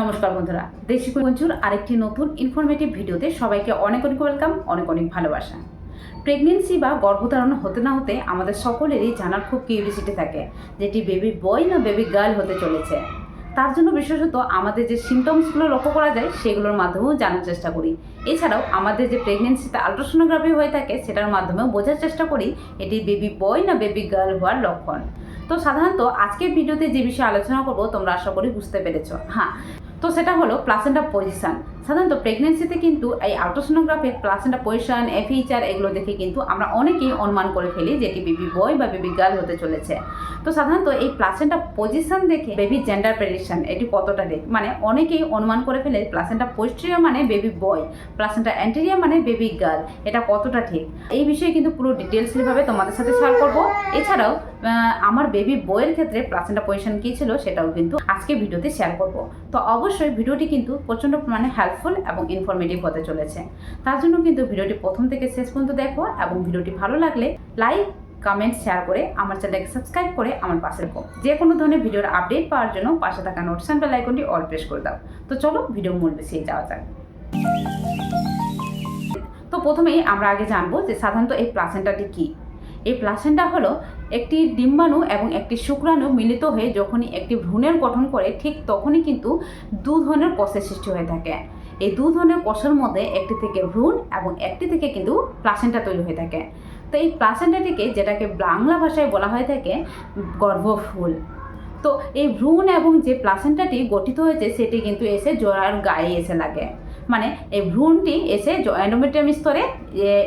নমস্কার বন্ধুরা, দেশি পঞ্চুর আরেকটি নতুন ইনফরমেটিভ ভিডিওতে সবাইকে অনেক অনেক ওয়েলকাম অনেক অনেক ভালোবাসা। প্রেগনেন্সি বা গর্ভধারণ হতে না হতে আমাদের সকলেরই জানার খুব কিউরিয়াসিটি থাকে যেটি বেবি বয় না বেবি গার্ল হতে চলেছে। তার জন্য বিশেষত আমাদের যে সিমটমসগুলো লক্ষ্য করা যায়, সেগুলোর মাধ্যমেও জানার চেষ্টা করি। এছাড়াও আমাদের যে প্রেগনেন্সিতে আলট্রাসোনোগ্রাফি হয়ে থাকে, সেটার মাধ্যমেও বোঝার চেষ্টা করি এটি বেবি বয় না বেবি গার্ল হওয়ার লক্ষণ। তো সাধারণত আজকের ভিডিওতে যে বিষয়ে আলোচনা করব তোমরা আশা করি বুঝতে পেরেছ। হ্যাঁ তো সেটা হলো প্লাসেন্টা পজিশন সাধারণত প্রেগনেন্সিতে কিন্তু এই আলট্রাসোনোগ্রাফির প্লাসেন্টা পজিশন এফইচার এগুলো দেখে কিন্তু আমরা অনেকেই অনুমান করে ফেলি যে এটি বেবি বয় বা বেবি গার্ল হতে চলেছে। তো সাধারণত এই প্লাসেন্টা পজিশন দেখে বেবি জেন্ডার প্রেডিকশন এটি কতটা ঠিক মানে অনেকেই অনুমান করে ফেলে প্লাসেন্টা পোস্টেরিয়া মানে বেবি বয় প্লাসেন্টা অ্যান্টেরিয়া মানে বেবি গার্ল এটা কতটা ঠিক? এই বিষয়ে কিন্তু পুরো ডিটেলসলিভাবে তোমাদের সাথে শেয়ার করব। এছাড়াও আমার বেবি বইয়ের ক্ষেত্রে প্লাসেন্টা পজিশন কী ছিল সেটাও কিন্তু আজকে ভিডিওতে শেয়ার করব। তো অবশ্যই ভিডিওটি কিন্তু প্রচণ্ড মানে হেল্পফুল এবং ইনফরমেটিভ হতে চলেছে। তার জন্য কিন্তু ভিডিওটি প্রথম থেকে শেষ পর্যন্ত দেখো এবং ভিডিওটি ভালো লাগলে লাইক কমেন্ট শেয়ার করে আমার চ্যানেলকে সাবস্ক্রাইব করে আমার পাশে রেখো যে কোনো ধরনের ভিডিওর আপডেট পাওয়ার জন্য পাশে থাকা নোটিফিকেশন বেল আইকনটি অল প্রেস করে দাও। তো চলো ভিডিও মূল বেশি যাওয়া যাক। তো প্রথমেই আমরা আগে জানব যে সাধারণত এই প্লাসেন্টাটি কী। এই প্লাসেন্টা হলো একটি ডিম্বাণু এবং একটি শুক্রাণু মিলিত হয়ে যখনই একটি ভ্রূণের গঠন করে, ঠিক তখনই কিন্তু দু ধরনের কোষের সৃষ্টি হয়ে থাকে। এই দু ধরনের কোষের মধ্যে একটি থেকে ভ্রূণ এবং একটি থেকে কিন্তু প্লাসেন্টা তৈরি হয়ে থাকে। তো এই প্লাসেন্টাটিকে যেটাকে বাংলা ভাষায় বলা হয়ে থাকে গর্ভফুল। তো এই ভ্রূণ এবং যে প্লাসেন্টাটি গঠিত হয়েছে, সেটি কিন্তু এসে জোড়ার গায়ে এসে লাগে। মানে এই ভ্রূণটি এসে অ্যান্ডোমেট্রিয়াম স্তরে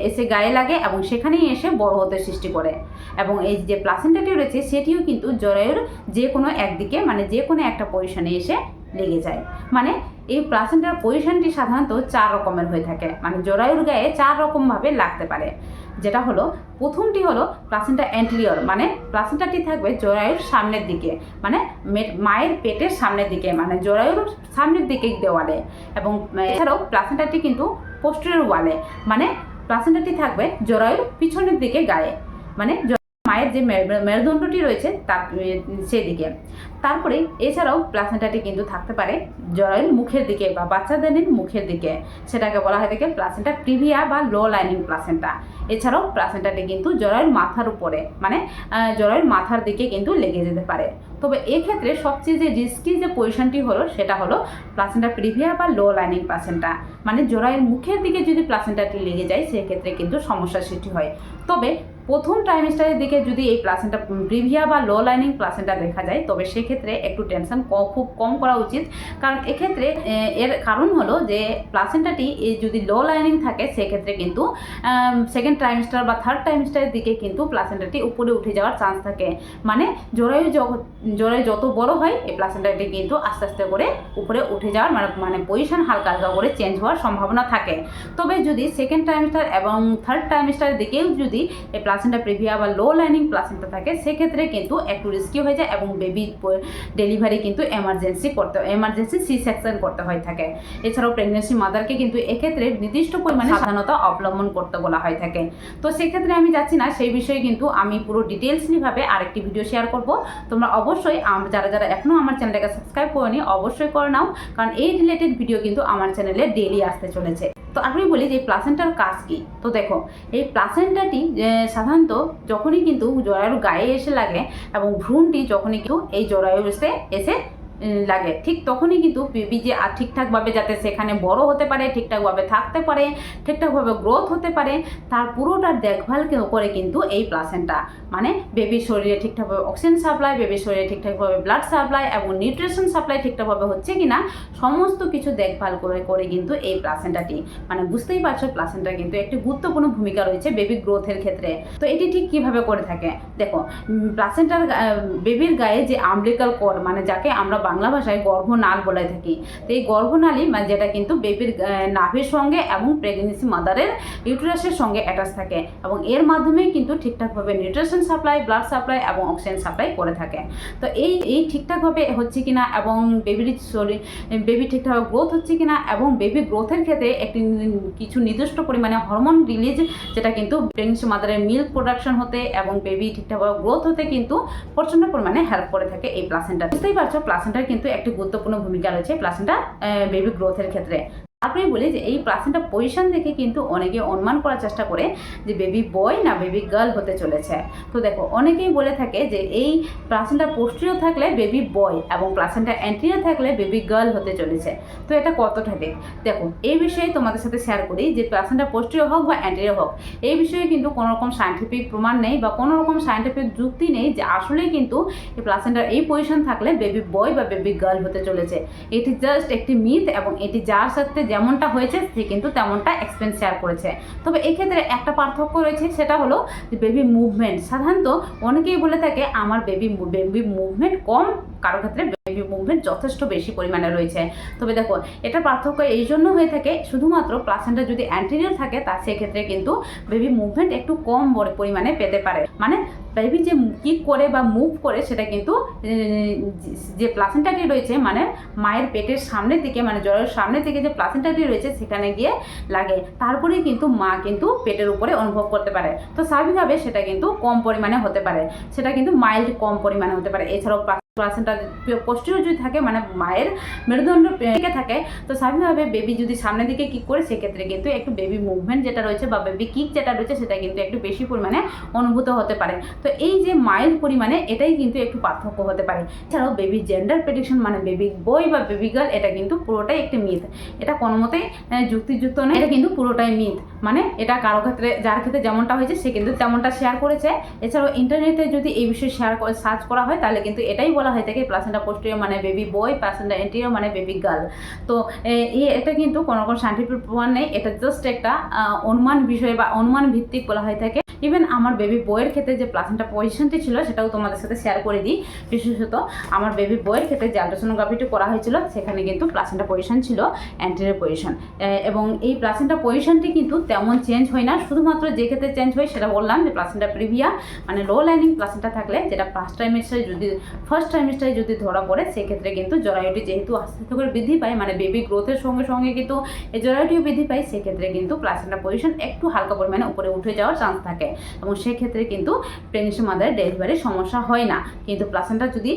এসে গায়ে লাগে এবং সেখানেই এসে বড় হতে সৃষ্টি করে। এবং এই যে প্লাসেন্টাটি রয়েছে, সেটিও কিন্তু জরায়ুর যে কোনো একদিকে মানে যে কোনো একটা পজিশনে এসে লেগে যায়। মানে এই প্লাসেন্টার পজিশনটি সাধারণত চার রকমের হয়ে থাকে। মানে জরায়ুর গায়ে চার রকমভাবে লাগতে পারে। যেটা হলো, প্রথমটি হলো প্লাসেন্টা অ্যান্টেরিয়র মানে প্লাসেন্টাটি থাকবে জরায়ুর সামনের দিকে। মানে মায়ের পেটের সামনের দিকে মানে জরায়ুর সামনের দিকে দেওয়ালে। এবং এছাড়াও প্লাসেন্টাটি কিন্তু পোস্টেরিয়র ওয়ালে মানে প্লাসেন্টাটি থাকবে জরায়ুর পিছনের দিকে গায়ে। মানে মায়ের যে মেরুদণ্ডটি রয়েছে তার সেদিকে। তারপরে এছাড়াও প্লাসেন্টাটি কিন্তু থাকতে পারে জরায়ুর মুখের দিকে বা বাচ্চাদের মুখের দিকে। সেটাকে বলা হয় থাকে প্লাসেন্টা প্রিভিয়া বা লো লাইনিং প্লাসেন্টা এছাড়াও প্লাসেন্টাটি কিন্তু জরায়ুর মাথার উপরে মানে জরায়ুর মাথার দিকে কিন্তু লেগে যেতে পারে। তবে এক্ষেত্রে সবচেয়ে যে রিস্কি যে পজিশনটি হলো, সেটা হলো প্লাসেন্টা প্রিভিয়া বা লো লাইনিং প্লাসেন্টা মানে জরায়ুর মুখের দিকে যদি প্লাসেন্টাটি লেগে যায়, সেক্ষেত্রে কিন্তু সমস্যার সৃষ্টি হয়। তবে প্রথম ট্রাইমিস্টারের দিকে যদি এই প্লাসেন্টা প্রিভিয়া বা লো লাইনিং প্লাসেন্টা দেখা যায়, তবে সেক্ষেত্রে একটু টেনশন খুব কম করা উচিত। কারণ এক্ষেত্রে এর কারণ হলো যে প্লাসেন্টাটি যদি লো লাইনিং থাকে, সেক্ষেত্রে কিন্তু সেকেন্ড ট্রাইমিস্টার বা থার্ড ট্রাইমিস্টারের দিকে কিন্তু প্লাসেন্টাটি উপরে উঠে যাওয়ার চান্স থাকে। মানে জরায়ু জরায়ু যত বড় হয়, এই প্লাসেন্টাটি কিন্তু আস্তে আস্তে করে উপরে উঠে যাওয়ার মানে মানে পজিশন হালকা হালকা করে চেঞ্জ হওয়ার সম্ভাবনা থাকে। তবে যদি সেকেন্ড ট্রাইমিস্টার এবং থার্ড ট্রাইমিস্টারের দিকেও যদি এই প্লাসেন্টা প্রিভিয়া বা লো লাইনিং প্লাসেন্টা থাকে, সেক্ষেত্রে কিন্তু একটু রিস্কি হয়ে যায় এবং বেবি ডেলিভারি কিন্তু এমার্জেন্সি করতে এমার্জেন্সি সি সেকশন করতে হয়ে থাকে। এছাড়াও প্রেগনেন্সি মাদারকে কিন্তু এক্ষেত্রে নির্দিষ্ট পরিমাণে সাবধানতা অবলম্বন করতে বলা হয়ে থাকে। তো সেক্ষেত্রে আমি যাচ্ছি না সেই বিষয়ে কিন্তু আমি পুরো ডিটেলসলিভাবে আরেকটি ভিডিও শেয়ার করব। তোমরা অবশ্যই যারা যারা এখনও আমার চ্যানেলটাকে সাবস্ক্রাইব করেনি অবশ্যই করে নাও কারণ এই রিলেটেড ভিডিও কিন্তু আমার চ্যানেলে ডেলি আসতে চলেছে। তো আমি বলি যে প্লাসেন্টার কাজ কী? তো দেখো, এই প্লাসেন্টাটি সাধারণত যখনই কিন্তু জরায়ুর গায়ে এসে লাগে এবং ভ্রূণটি যখনই কিন্তু এই জরায়ু এসে এসে লাগে। ঠিক তখনই কিন্তু বেবি যে আর ঠিকঠাকভাবে যাতে সেখানে বড় হতে পারে, ঠিকঠাকভাবে থাকতে পারে, ঠিকঠাকভাবে গ্রোথ হতে পারে, তার পুরোটার দেখভাল করে কিন্তু এই প্লাসেন্টা মানে বেবির শরীরে ঠিকঠাকভাবে অক্সিজেন সাপ্লাই বেবির শরীরে ঠিকঠাকভাবে ব্লাড সাপ্লাই এবং নিউট্রিশন সাপ্লাই ঠিকঠাকভাবে হচ্ছে কিনা, সমস্ত কিছু দেখভাল করে করে কিন্তু এই প্লাসেন্টাটি মানে বুঝতেই পারছ প্লাসেন্টা কিন্তু একটি গুরুত্বপূর্ণ ভূমিকা রয়েছে বেবি গ্রোথের ক্ষেত্রে। তো এটি ঠিক কীভাবে করে থাকে? দেখো প্লাসেন্টার বেবির গায়ে যে আমলিকাল কর মানে যাকে আমরা বাংলা ভাষায় গর্ভনাল বলে থাকি। তো এই গর্ভনালী মানে যেটা কিন্তু বেবির নাভির সঙ্গে এবং প্রেগনেন্সি মাদারের ইউটেরাসের সঙ্গে অ্যাটাচ থাকে এবং এর মাধ্যমে কিন্তু ঠিকঠাকভাবে নিউট্রিশন সাপ্লাই ব্লাড সাপ্লাই এবং অক্সিজেন সাপ্লাই করে থাকে। তো এই এই ঠিকঠাকভাবে হচ্ছে কিনা এবং বেবির শরীর বেবি ঠিকঠাকভাবে গ্রোথ হচ্ছে কিনা এবং বেবি গ্রোথের ক্ষেত্রে একটি কিছু নির্দিষ্ট পরিমাণে হরমোন রিলিজ যেটা কিন্তু প্রেগনেন্সি মাদারের মিল্ক প্রোডাকশন হতে এবং বেবি ঠিকঠাকভাবে গ্রোথ হতে কিন্তু প্রচণ্ড পরিমাণে হেল্প করে থাকে এই প্লাসেন্টা বুঝতেই পারছ প্লাসেন্টা প্লাসেন্টার কিন্তু একটি গুরুত্বপূর্ণ ভূমিকা রয়েছে প্লাসেন্টা বেবি গ্রোথের ক্ষেত্রে। তারপরে বলি যে এই প্লাসেন্টা পজিশন দেখে কিন্তু অনেকে অনুমান করার চেষ্টা করে যে বেবি বয় না বেবি গার্ল হতে চলেছে। তো দেখো, অনেকেই বলে থাকে যে এই প্লাসেন্টা পোস্টিরিয়র থাকলে বেবি বয় এবং প্লাসেন্টা অ্যান্টিরিয়র থাকলে বেবি গার্ল হতে চলেছে। তো এটা কতটা ঠিক? দেখো, এই বিষয়ে তোমাদের সাথে শেয়ার করি যে প্লাসেন্টা পোস্টিরিয়র হোক বা অ্যান্টিরিয়র হোক, এই বিষয়ে কিন্তু কোনো রকম সায়েন্টিফিক প্রমাণ নেই বা কোনো রকম সায়েন্টিফিক যুক্তি নেই যে আসলেই কিন্তু এই প্লাসেন্টার এই পজিশন থাকলে বেবি বয় বা বেবি গার্ল হতে চলেছে। এটি জাস্ট একটি মিথ এবং এটি যার সাথে যেমনটা হয়েছে, সে কিন্তু তেমনটা এক্সপেন্স শেয়ার করেছে। তবে এক্ষেত্রে ক্ষেত্রে একটা পার্থক্য রয়েছে, সেটা হলো যে বেবি মুভমেন্ট সাধারণত অনেকেই বলে থাকে, আমার বেবি বেবি মুভমেন্ট কম কারও ক্ষেত্রে বেবি মুভমেন্ট যথেষ্ট বেশি পরিমাণে রয়েছে। তবে দেখো এটা পার্থক্য এই জন্য হয়ে থাকে, শুধুমাত্র প্লাসেন্টা যদি অ্যান্টিরিয়র থাকে, তা সেক্ষেত্রে কিন্তু বেবি মুভমেন্ট একটু কম পরিমাণে পেতে পারে। মানে বেবি যে কিক করে বা মুভ করে, সেটা কিন্তু যে প্লাসেন্টাটি রয়েছে মানে মায়ের পেটের সামনের দিকে মানে জ্বরের সামনের দিকে যে প্লাসেন্টাটি রয়েছে, সেখানে গিয়ে লাগে। তারপরেই কিন্তু মা কিন্তু পেটের উপরে অনুভব করতে পারে। তো স্বাভাবিকভাবে সেটা কিন্তু কম পরিমাণে হতে পারে। সেটা কিন্তু মাইল্ড কম পরিমাণে হতে পারে। এছাড়াও প্লাসেন্টা পোস্টিরিয়র যদি থাকে মানে মায়ের মেরুদণ্ড থেকে থাকে, তো স্বাভাবিকভাবে বেবি যদি সামনের দিকে কিক করে, সেক্ষেত্রে কিন্তু একটু বেবি মুভমেন্ট যেটা রয়েছে বা বেবি কিক যেটা রয়েছে, সেটা কিন্তু একটু বেশি পরিমাণে অনুভূত হতে পারে। তো এই যে মায়ের পরিমাণে, এটাই কিন্তু একটু পার্থক্য হতে পারে। এছাড়াও বেবি জেন্ডার প্রেডিকশন মানে বেবি বয় বা বেবি গার্ল এটা কিন্তু পুরোটাই একটি মিথ এটা কোনো মতেই যুক্তিযুক্ত নয়, এটা কিন্তু পুরোটাই মিথ মানে এটা কারও ক্ষেত্রে, যার ক্ষেত্রে যেমনটা হয়েছে, সে কিন্তু তেমনটা শেয়ার করেছে। এছাড়াও ইন্টারনেটে যদি এই বিষয়ে শেয়ার সার্চ করা হয়, তাহলে কিন্তু এটাই বলা হয়ে থাকে প্লাসেন্টা পোস্টিরিয়র মানে বেবি বয় প্লাসেন্টা এন্টিরিয়র মানে বেবি গার্ল তো এটা কিন্তু কোনো রকম সাইন্টিফিক প্রমাণ নেই। এটা জাস্ট একটা অনুমান বিষয় বা অনুমান ভিত্তিক বলা হয়ে থাকে। ইভেন আমার বেবি বইয়ের ক্ষেত্রে যে প্লাসেন্টা পজিশনটি ছিল, সেটাও তোমাদের সাথে শেয়ার করে দিই। বিশেষত, আমার বেবি বইয়ের ক্ষেত্রে যে আল্ট্রাসোনোগ্রাফিটি করা হয়েছিল, সেখানে কিন্তু প্লাসেন্টা পজিশন ছিল অ্যান্টেরিয়র পজিশন এবং এই প্লাসেন্টা পজিশনটি কিন্তু তেমন চেঞ্জ হয় না। শুধুমাত্র যে ক্ষেত্রে চেঞ্জ হয়, সেটা বললাম যে প্লাসেন্টা প্রিভিয়া মানে লো লাইনিং প্লাসেন্টা থাকলে, যেটা ফার্স্ট টাইমিস্টারে যদি ফার্স্ট টাইমিস্টারে যদি ধরা পড়ে, সেক্ষেত্রে কিন্তু জরায়ুটি যেহেতু আস্তে আস্তে করে বৃদ্ধি পায় মানে বেবি গ্রোথের সঙ্গে সঙ্গে কিন্তু এই জরায়ুটিও বৃদ্ধি পায়, সেক্ষেত্রে কিন্তু প্লাসেন্টা পজিশন একটু হালকা পরিমাণে উপরে উঠে যাওয়ার চান্স থাকে। এবং সেক্ষেত্রে কিন্তু প্রেগনেন্সি মাদারের ডেলিভারির সমস্যা হয় না। কিন্তু প্লাসেন্টা যদি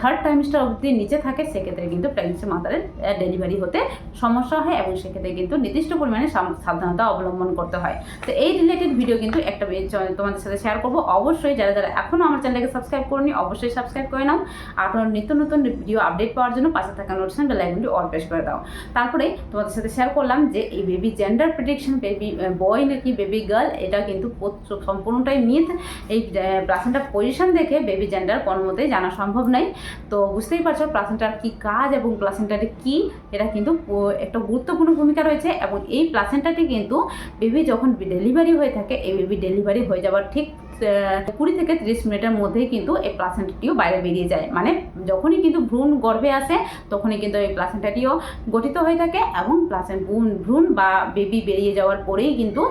থার্ড টাইমিস্টার অবধি নিচে থাকে, সেক্ষেত্রে কিন্তু প্রেগনেন্সি মাদারের ডেলিভারি হতে সমস্যা হয় এবং সেক্ষেত্রে কিন্তু নির্দিষ্ট পরিমাণে সাবধানতা অবলম্বন করতে হয়। তো এই রিলেটেড ভিডিও কিন্তু একটা তোমাদের সাথে শেয়ার করব। অবশ্যই যারা যারা এখনও আমার চ্যানেলকে সাবস্ক্রাইব করনি, অবশ্যই সাবস্ক্রাইব করে নাও। তোমার নিত্য নতুন ভিডিও আপডেট পাওয়ার জন্য পাশে থাকা নোটিফিকেশন বেল আইকনটি অল প্রেস করে দাও। তারপরে তোমাদের সাথে শেয়ার করলাম যে এই baby gender prediction baby boy নাকি বেবি গার্ল এটা কিন্তু সম্পূর্ণটাই মিথ এই প্লাসেন্টার পজিশন দেখে বেবি জেন্ডার কোনো মতেই জানা সম্ভব নয়। তো বুঝতেই পারছ প্লাসেন্টার কি কাজ এবং প্লাসেন্টারে কি? এটা কিন্তু একটা গুরুত্বপূর্ণ ভূমিকা রয়েছে এবং এই প্লাসেন্টাটি কিন্তু বেবি যখন ডেলিভারি হয়ে থাকে, এই বেবি ডেলিভারি হয়ে যাওয়ার ঠিক কুড়ি থেকে তিরিশ মিনিটের মধ্যেই কিন্তু এই প্লাসেন্টাটিও বাইরে বেরিয়ে যায়। মানে যখনই কিন্তু ভ্রূণ গর্ভে আসে, তখনই কিন্তু এই প্লাসেন্টাটিও গঠিত হয়ে থাকে এবং প্লাসেন্ট ভ্রূণ বা বেবি বেরিয়ে যাওয়ার পরেই কিন্তু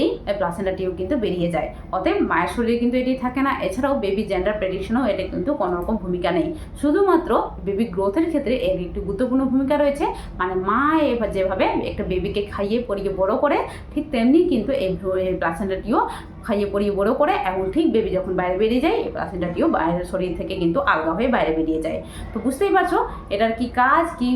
এই প্লাসেন্টাটিও কিন্তু বেরিয়ে যায়। অতএব মায়ের শরীরে কিন্তু এটি থাকে না। এছাড়াও বেবি জেন্ডার প্রেডিকশনও এটা কিন্তু কোনো রকম ভূমিকা নেই। শুধুমাত্র বেবি গ্রোথের ক্ষেত্রে এর একটি গুরুত্বপূর্ণ ভূমিকা রয়েছে। মানে মা এবার যেভাবে একটা বেবিকে খাইয়ে পরিয়ে বড় করে, ঠিক তেমনি কিন্তু এই প্লাসেন্টাটিও খাইয়ে পরিয়ে বড় করে এবং ঠিক বেবি যখন বাইরে বেরিয়ে যায় এই প্লাসেন্টাটিও বাইরের শরীর থেকে কিন্তু আলগা হয়ে বাইরে বেরিয়ে যায়। তো বুঝতেই পারছ এটার কি কাজ, কি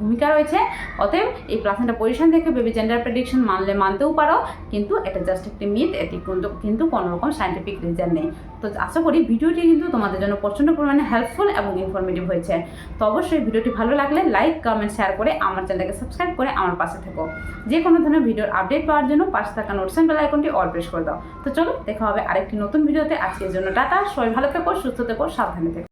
ভূমিকা রয়েছে? অতএব এই প্লাসেন্টা পজিশন থেকে বেবি জেন্ডার প্রেডিকশন মানলে মানতেও পারো, কিন্তু এটা জাস্ট একটি মিথ এটি কিন্তু কিন্তু কোনো রকম সাইন্টিফিক রিজন নেই। তো আশা করি ভিডিওটি কিন্তু তোমাদের জন্য প্রচণ্ড পরিমাণে হেল্পফুল এবং ইনফরমেটিভ হয়েছে। তো অবশ্যই ভিডিওটি ভালো লাগলে লাইক কমেন্ট শেয়ার করে আমার চ্যানেলকে সাবস্ক্রাইব করে আমার পাশে থেকো। যে কোনো ধরনের ভিডিওর আপডেট পাওয়ার জন্য পাশে থাকা নোটসেন বেল আইকনটি অল প্রেস করে দাও। তো চলো, দেখা হবে আরেকটি নতুন ভিডিওতে। আজকের জন্য টাটা, সবাই ভালো থেকো, সুস্থ থেকো, সাবধানে থেকো।